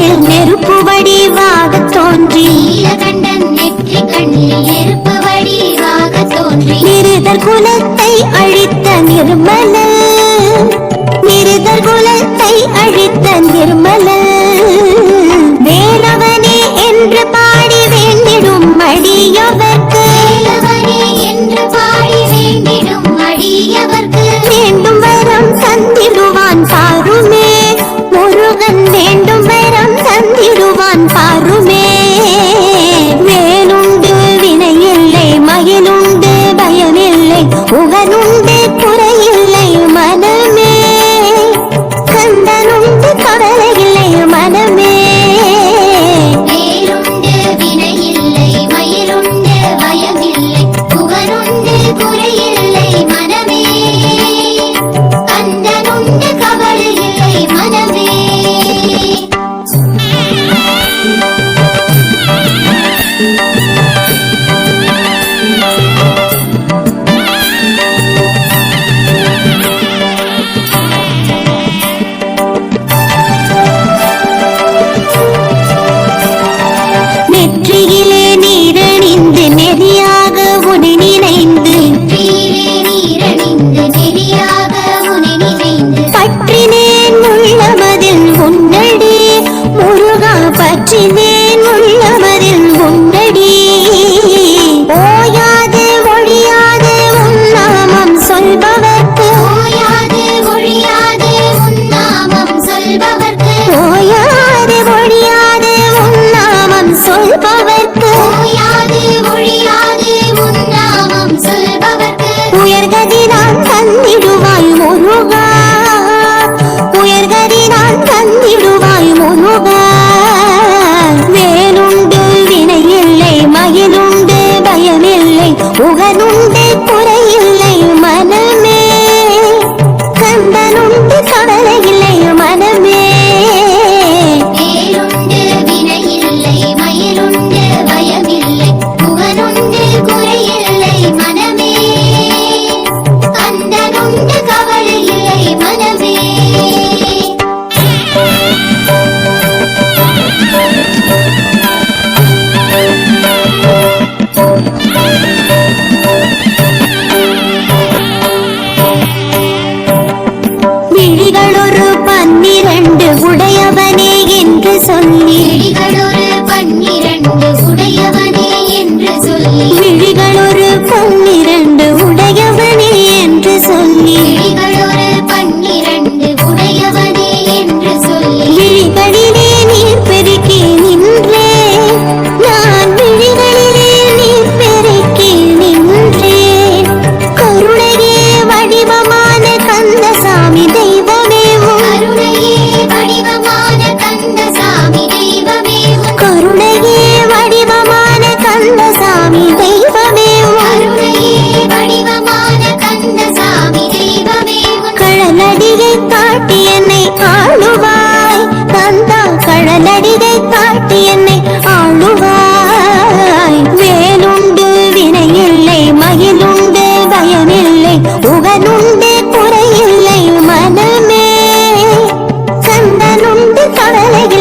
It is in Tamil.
கண்ணில் நெருப்பு வடிவாக தோன்றி. நீலகண்டன் நெற்றி குலத்தை அழித்த நிர்மல நிருதர் குல கடலையில்